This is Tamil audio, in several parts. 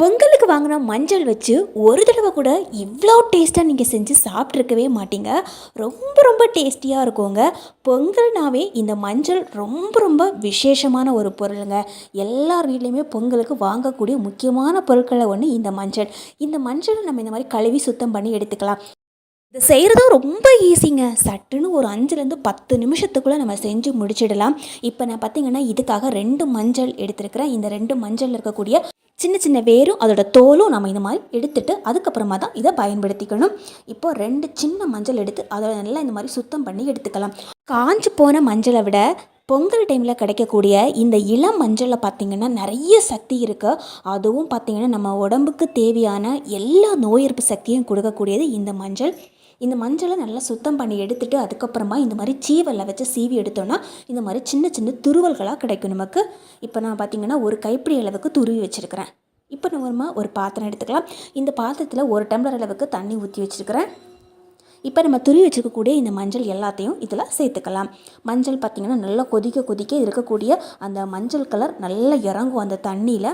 பொங்கலுக்கு வாங்கின மஞ்சள் வச்சு ஒரு தடவை கூட இவ்வளோ டேஸ்ட்டாக நீங்கள் செஞ்சு சாப்பிட்ருக்கவே மாட்டீங்க. ரொம்ப ரொம்ப டேஸ்டியாக இருக்குங்க. பொங்கல்னாவே இந்த மஞ்சள் ரொம்ப ரொம்ப விசேஷமான ஒரு பொருளுங்க. எல்லார் வீட்லேயுமே பொங்கலுக்கு வாங்கக்கூடிய முக்கியமான பொருட்களை ஒன்று இந்த மஞ்சள். இந்த மஞ்சளை நம்ம இந்த மாதிரி கழுவி சுத்தம் பண்ணி எடுத்துக்கலாம். இது செய்கிறதும் ரொம்ப ஈஸிங்க சட்டுன்னு ஒரு அஞ்சுலேருந்து பத்து நிமிஷத்துக்குள்ளே நம்ம செஞ்சு முடிச்சிடலாம். இப்போ நான் பார்த்தீங்கன்னா இதுக்காக ரெண்டு மஞ்சள் எடுத்திருக்கிறேன். இந்த ரெண்டு மஞ்சள் இருக்கக்கூடிய சின்ன சின்ன வேரும் அதோட தோலும் நம்ம இந்த மாதிரி எடுத்துட்டு அதுக்கப்புறமா தான் இதை பயன்படுத்திக்கணும். இப்போ ரெண்டு சின்ன மஞ்சள் எடுத்து அதை நல்லா இந்த மாதிரி சுத்தம் பண்ணி எடுத்துக்கலாம். காஞ்சு போன மஞ்சளை விட பொங்கல் டைமில் கிடைக்கக்கூடிய இந்த இளம் மஞ்சளில் பார்த்திங்கன்னா நிறைய சக்தி இருக்குது அதுவும் பார்த்திங்கன்னா நம்ம உடம்புக்கு தேவையான எல்லா நோய் எதிர்ப்பு சக்தியும் கொடுக்கக்கூடியது இந்த மஞ்சள். இந்த மஞ்சளை நல்லா சுத்தம் பண்ணி எடுத்துகிட்டு அதுக்கப்புறமா இந்த மாதிரி சீவலில் வச்சு சீவி எடுத்தோன்னா இந்த மாதிரி சின்ன சின்ன துருவல்களாக கிடைக்கும் நமக்கு. இப்போ நான் பார்த்திங்கன்னா ஒரு கைப்பிடி அளவுக்கு துருவி வச்சுருக்கிறேன். இப்போ நம்ம ஒரு பாத்திரம் எடுத்துக்கலாம். இந்த பாத்திரத்தில் ஒரு டம்ளர் அளவுக்கு தண்ணி ஊற்றி வச்சுருக்கிறேன். இப்போ நம்ம துரி வச்சுருக்கக்கூடிய இந்த மஞ்சள் எல்லாத்தையும் இதில் சேர்த்துக்கலாம். மஞ்சள் பார்த்திங்கன்னா நல்லா கொதிக்க கொதிக்க இருக்கக்கூடிய அந்த மஞ்சள் கலர் நல்லா இறங்கும் அந்த தண்ணியில்.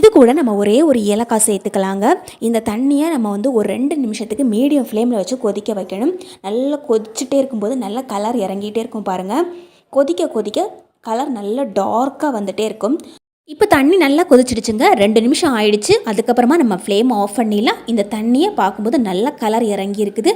இது கூட நம்ம ஒரே ஒரு ஏலக்காய் சேர்த்துக்கலாங்க. இந்த தண்ணியை நம்ம வந்து ஒரு ரெண்டு நிமிஷத்துக்கு மீடியம் ஃப்ளேமில் வச்சு கொதிக்க வைக்கணும். நல்லா கொதிச்சுட்டே இருக்கும்போது நல்லா கலர் இறங்கிட்டே இருக்கும் பாருங்கள் கொதிக்க கொதிக்க கலர் நல்லா டார்க்காக வந்துகிட்டே இருக்கும். இப்போ தண்ணி நல்லா கொதிச்சிடுச்சுங்க. ரெண்டு நிமிஷம் ஆயிடுச்சு. அதுக்கப்புறமா நம்ம ஃப்ளேம் ஆஃப் பண்ணிடலாம். இந்த தண்ணியை பார்க்கும்போது நல்லா கலர் இறங்கி இருக்குது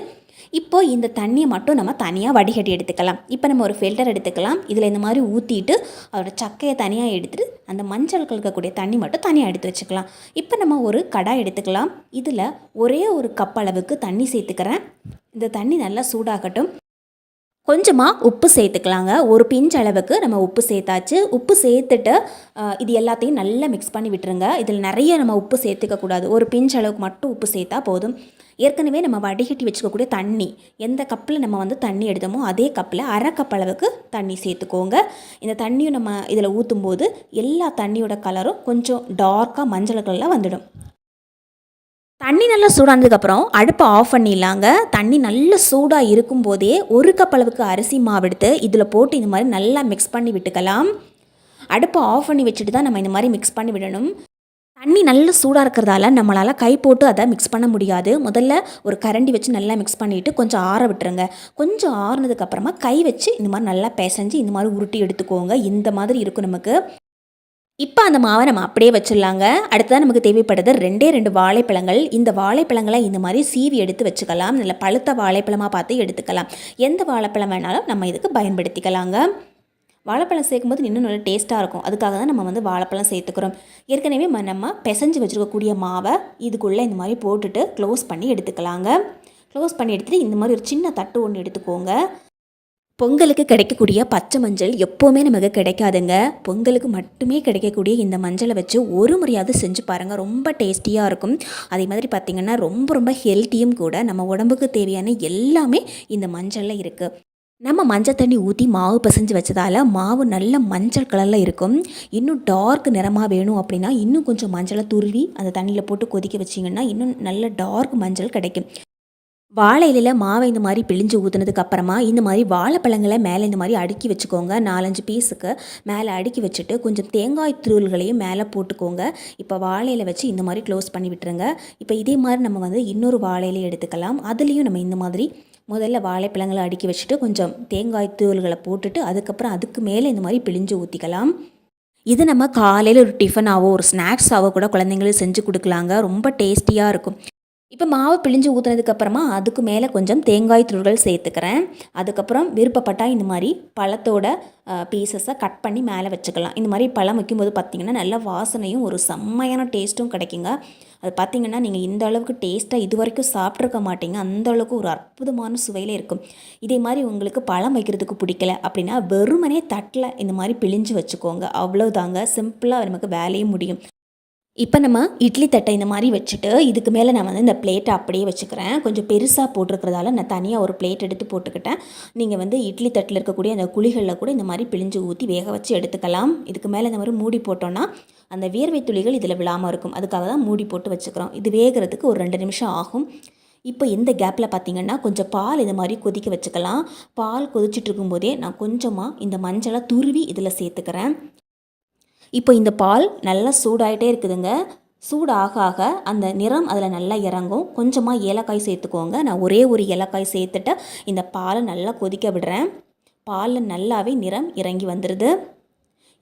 இப்போ இந்த தண்ணியை மட்டும் நம்ம தனியாக வடிகட்டி எடுத்துக்கலாம். இப்போ நம்ம ஒரு ஃபில்டர் எடுத்துக்கலாம். இதில் இந்த மாதிரி ஊற்றிட்டு அதோட சக்கையை தனியாக எடுத்துகிட்டு அந்த மஞ்சள் கலக்கக்கூடிய தண்ணி மட்டும் தனியாக எடுத்து வச்சுக்கலாம். இப்போ நம்ம ஒரு கடாய் எடுத்துக்கலாம். இதில் ஒரே ஒரு கப் அளவுக்கு தண்ணி சேர்த்துக்கிறேன். இந்த தண்ணி நல்லா சூடாகட்டும். கொஞ்சமாக உப்பு சேர்த்துக்கலாங்க. ஒரு பிஞ்ச் அளவுக்கு நம்ம உப்பு சேர்த்தாச்சு. உப்பு சேர்த்துட்டு இது எல்லாத்தையும் நல்லா மிக்ஸ் பண்ணி விட்டுருங்க. இதில் நிறைய நம்ம உப்பு சேர்த்துக்கக்கூடாது ஒரு பிஞ்ச் அளவுக்கு மட்டும் உப்பு சேர்த்தா போதும். ஏற்கனவே நம்ம வடிகட்டி வச்சுக்கக்கூடிய தண்ணி எந்த கப்பில் நம்ம வந்து தண்ணி எடுத்தோமோ அதே கப்பில் அரை கப் அளவுக்கு தண்ணி சேர்த்துக்கோங்க. இந்த தண்ணியும் நம்ம இதில் ஊற்றும் போது எல்லா தண்ணியோட கலரும் கொஞ்சம் டார்க்காக மஞ்சள் கலரில் வந்துடும். தண்ணி நல்லா சூடானதுக்கப்புறம் அடுப்பை ஆஃப் பண்ணிடலாங்க. தண்ணி நல்லா சூடாக இருக்கும்போதே ஒரு கப் அளவுக்கு அரிசி மாவு எடுத்து இதில் போட்டு இந்த மாதிரி நல்லா மிக்ஸ் பண்ணி விட்டுக்கலாம். அடுப்பை ஆஃப் பண்ணி வச்சுட்டு தான் நம்ம இந்த மாதிரி மிக்ஸ் பண்ணி விடணும். தண்ணி நல்ல சூடாக இருக்கிறதால நம்மளால் கை போட்டு அதை மிக்ஸ் பண்ண முடியாது. முதல்ல ஒரு கரண்டி வச்சு நல்லா மிக்ஸ் பண்ணிவிட்டு கொஞ்சம் ஆற விட்டுருங்க. கொஞ்சம் ஆறுனதுக்கப்புறமா கை வச்சு இந்த மாதிரி நல்லா பிசைஞ்சு இந்த மாதிரி உருட்டி எடுத்துக்கோங்க. இந்த மாதிரி இருக்கும் நமக்கு. இப்போ அந்த மாவை நம்ம அப்படியே வச்சிடலாங்க. அடுத்ததாக நமக்கு தேவைப்படுது ரெண்டே ரெண்டு வாழைப்பழங்கள். இந்த வாழைப்பழங்களை இந்த மாதிரி சீவி எடுத்து வச்சுக்கலாம். நல்ல பழுத்த வாழைப்பழமாக பார்த்து எடுத்துக்கலாம். எந்த வாழைப்பழம் வேணாலும் நம்ம இதுக்கு பயன்படுத்திக்கலாங்க. வாழைப்பழம் சேர்க்கும்போது இன்னும் நல்லா டேஸ்ட்டாக இருக்கும். அதுக்காக தான் நம்ம வந்து வாழைப்பழம் சேர்த்துக்கிறோம். ஏற்கனவே நம்ம பிசைஞ்சு வச்சுருக்கக்கூடிய மாவை இதுக்குள்ளே இந்த மாதிரி போட்டுட்டு க்ளோஸ் பண்ணி எடுத்துக்கலாங்க. க்ளோஸ் பண்ணி எடுத்துகிட்டு இந்த மாதிரி ஒரு சின்ன தட்டு ஒன்று எடுத்துக்கோங்க. பொங்கலுக்கு கிடைக்கக்கூடிய பச்சை மஞ்சள் எப்போவுமே நமக்கு கிடைக்காதுங்க. பொங்கலுக்கு மட்டுமே கிடைக்கக்கூடிய இந்த மஞ்சளை வச்சு ஒரு முறையாவது செஞ்சு பாருங்கள் ரொம்ப டேஸ்டியாக இருக்கும். அதே மாதிரி பார்த்திங்கன்னா ரொம்ப ரொம்ப ஹெல்த்தியும் கூட நம்ம உடம்புக்கு தேவையான எல்லாமே இந்த மஞ்சளில் இருக்குது நம்ம மஞ்சள் தண்ணி ஊற்றி மாவு பிசைஞ்சு வச்சதால் மாவு நல்ல மஞ்சள் கலரில் இருக்கும். இன்னும் டார்க் நிறமாக வேணும் அப்படின்னா இன்னும் கொஞ்சம் மஞ்சளை துருவி அந்த தண்ணியில் போட்டு கொதிக்க வச்சிங்கன்னா இன்னும் நல்ல டார்க் மஞ்சள் கிடைக்கும். வாழை இலையில் மாவை இந்த மாதிரி பிழிஞ்சு ஊற்றுனதுக்கு அப்புறமா இந்த மாதிரி வாழைப்பழங்களை மேலே இந்த மாதிரி அடுக்கி வச்சுக்கோங்க. நாலஞ்சு பீஸுக்கு மேலே அடுக்கி வச்சுட்டு கொஞ்சம் தேங்காய் திருள்களையும் மேலே போட்டுக்கோங்க. இப்போ வாழையில வச்சு இந்த மாதிரி க்ளோஸ் பண்ணி விட்டுருங்க. இப்போ இதே மாதிரி நம்ம வந்து இன்னொரு வாழையில எடுத்துக்கலாம். அதுலேயும் நம்ம இந்த மாதிரி முதல்ல வாழைப்பழங்களை அடுக்கி வச்சுட்டு கொஞ்சம் தேங்காய் தூள்களை போட்டுட்டு அதுக்கப்புறம் அதுக்கு மேலே இந்த மாதிரி பிழிஞ்சு ஊற்றிக்கலாம் இது நம்ம காலையில் ஒரு டிஃபனாவோ ஒரு ஸ்நாக்ஸாவோ கூட குழந்தைங்களுக்கு செஞ்சு கொடுக்கலாங்க. ரொம்ப டேஸ்டியாக இருக்கும். இப்போ மாவு பிழிஞ்சு ஊற்றுனதுக்கு அப்புறமா அதுக்கு மேலே கொஞ்சம் தேங்காய் துருள்கள் சேர்த்துக்கிறேன். அதுக்கப்புறம் விருப்பப்பட்டால் இந்த மாதிரி பழத்தோட பீசஸை கட் பண்ணி மேலே வச்சுக்கலாம். இந்த மாதிரி பழம் வைக்கும்போது பார்த்திங்கன்னா நல்ல வாசனையும் ஒரு செம்மையான டேஸ்ட்டும் கிடைக்குங்க. அது பார்த்திங்கன்னா நீங்கள் இந்த அளவுக்கு டேஸ்ட்டாக இது வரைக்கும் சாப்பிட்ருக்க மாட்டீங்க. அந்த அளவுக்கு ஒரு அற்புதமான சுவையில் இருக்கும். இதே மாதிரி உங்களுக்கு பழம் வைக்கிறதுக்கு பிடிக்கல அப்படின்னா வெறுமனே தட்டில் இந்த மாதிரி பிழிஞ்சு வச்சுக்கோங்க. அவ்வளோதாங்க சிம்பிளாக நமக்கு வேலையும் முடியும். இப்போ நம்ம இட்லி தட்டை இந்த மாதிரி வச்சுட்டு இதுக்கு மேலே நான் வந்து இந்த பிளேட்டை அப்படியே வச்சுக்கிறேன். கொஞ்சம் பெருசாக போட்டிருக்கிறதால நான் தனியாக ஒரு பிளேட் எடுத்து போட்டுக்கிட்டேன். நீங்கள் வந்து இட்லி தட்டில் இருக்கக்கூடிய அந்த குழிகளில் கூட இந்த மாதிரி பிழிஞ்சு ஊற்றி வேக வச்சு எடுத்துக்கலாம். இதுக்கு மேலே இந்த மாதிரி மூடி போட்டோன்னா அந்த வியர்வை துளிகள் இதில் விழாமல் இருக்கும். அதுக்காக தான் மூடி போட்டு வச்சுக்கிறோம். இது வேகிறதுக்கு ஒரு ரெண்டு நிமிஷம் ஆகும். இப்போ இந்த கேப்பில் பார்த்தீங்கன்னா கொஞ்சம் பால் இந்த மாதிரி கொதிக்க வச்சுக்கலாம். பால் கொதிச்சிட்டு இருக்கும்போதே நான் கொஞ்சமாக இந்த மஞ்சளை துருவி இதில் சேர்த்துக்கிறேன். இப்போ இந்த பால் நல்லா சூடாகிட்டே இருக்குதுங்க. சூடாக ஆக அந்த நிறம் அதில் நல்லா இறங்கும். கொஞ்சமாக ஏலக்காய் சேர்த்துக்கோங்க. நான் ஒரே ஒரு ஏலக்காய் சேர்த்துட்டு இந்த பாலை நல்லா கொதிக்க விடுறேன். பாலில் நல்லாவே நிறம் இறங்கி வந்துடுது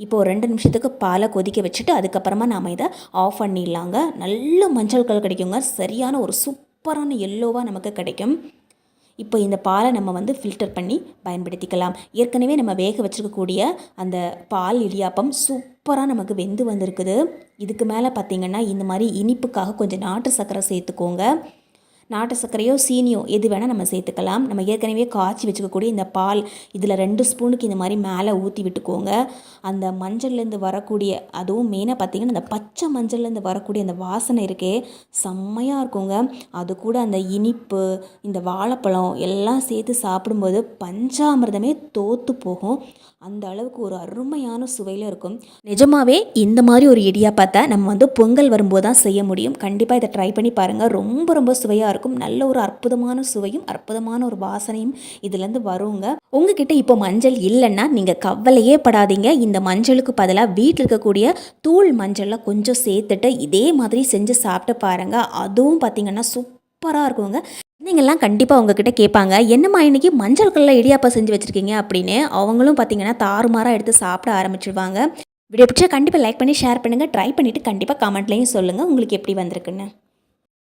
இப்போ ரெண்டு நிமிஷத்துக்கு பாலை கொதிக்க வச்சுட்டு அதுக்கப்புறமா நாம் இதை ஆஃப் பண்ணிடலாங்க. நல்ல மஞ்சள் கலர் கிடைக்குங்க. சரியான ஒரு சூப்பரான எல்லோவாக நமக்கு கிடைக்கும். இப்போ இந்த பாலை நம்ம வந்து ஃபில்டர் பண்ணி பயன்படுத்திக்கலாம். ஏற்கனவே நம்ம வேக வச்சுருக்கக்கூடிய அந்த பால் இடியாப்பம் சூப்பராக நமக்கு வெந்து வந்திருக்குது. இதுக்கு மேலே பார்த்திங்கன்னா இந்த மாதிரி இனிப்புக்காக கொஞ்சம் நாட்டு சர்க்கரை சேர்த்துக்கோங்க. நாட்டு சர்க்கரையோ சீனியோ எது வேணால் நம்ம சேர்த்துக்கலாம். நம்ம ஏற்கனவே காய்ச்சி வச்சுக்கக்கூடிய இந்த பால் இதில் ரெண்டு ஸ்பூனுக்கு இந்த மாதிரி மேலே ஊற்றி விட்டுக்கோங்க. அந்த மஞ்சள்லேருந்து வரக்கூடிய அதுவும் மெயினாக பார்த்திங்கன்னா அந்த பச்சை மஞ்சள்லேருந்து வரக்கூடிய அந்த வாசனை இருக்கே செம்மையாக இருக்குங்க. அது கூட அந்த இனிப்பு இந்த வாழைப்பழம் எல்லாம் சேர்த்து சாப்பிடும்போது பஞ்சாமிர்தமே தோற்று போகும். அந்த அளவுக்கு ஒரு அருமையான சுவையில் இருக்கும். நிஜமாவே இந்த மாதிரி ஒரு இடியாப்பத்தை நம்ம வந்து பொங்கல் வரும்போது தான் செய்ய முடியும். கண்டிப்பாக இதை ட்ரை பண்ணி பாருங்கள் ரொம்ப ரொம்ப சுவையாக இருக்கும் நல்ல ஒரு அற்புதமான சுவையும் அற்புதமான ஒரு வாசனையும் இதுலேருந்து வருங்க. உங்ககிட்ட இப்போ மஞ்சள் இல்லைன்னா நீங்கள் கவலையே படாதீங்க. இந்த மஞ்சளுக்கு பதிலாக வீட்டில் இருக்கக்கூடிய தூள் மஞ்சளில் கொஞ்சம் சேர்த்துட்டு இதே மாதிரி செஞ்சு சாப்பிட்டு பாருங்கள் அதுவும் பார்த்தீங்கன்னா சூப்பராக இருக்குங்க. நீங்கள்லாம் கண்டிப்பாக உங்ககிட்ட கேட்பாங்க என்னம்மா இன்னைக்கு மஞ்சள் கல்லில் இடியாப்பா செஞ்சு வச்சுருக்கீங்க? அப்படின்னு. அவங்களும் பார்த்தீங்கன்னா தாறுமாறாக எடுத்து சாப்பிட ஆரம்பிச்சிடுவாங்க வீடியோ பிடிச்சா கண்டிப்பாக லைக் பண்ணி ஷேர் பண்ணுங்கள் ட்ரை பண்ணிவிட்டு கண்டிப்பாக கமெண்ட்லேயும் சொல்லுங்கள் உங்களுக்கு எப்படி வந்திருக்குன்னு.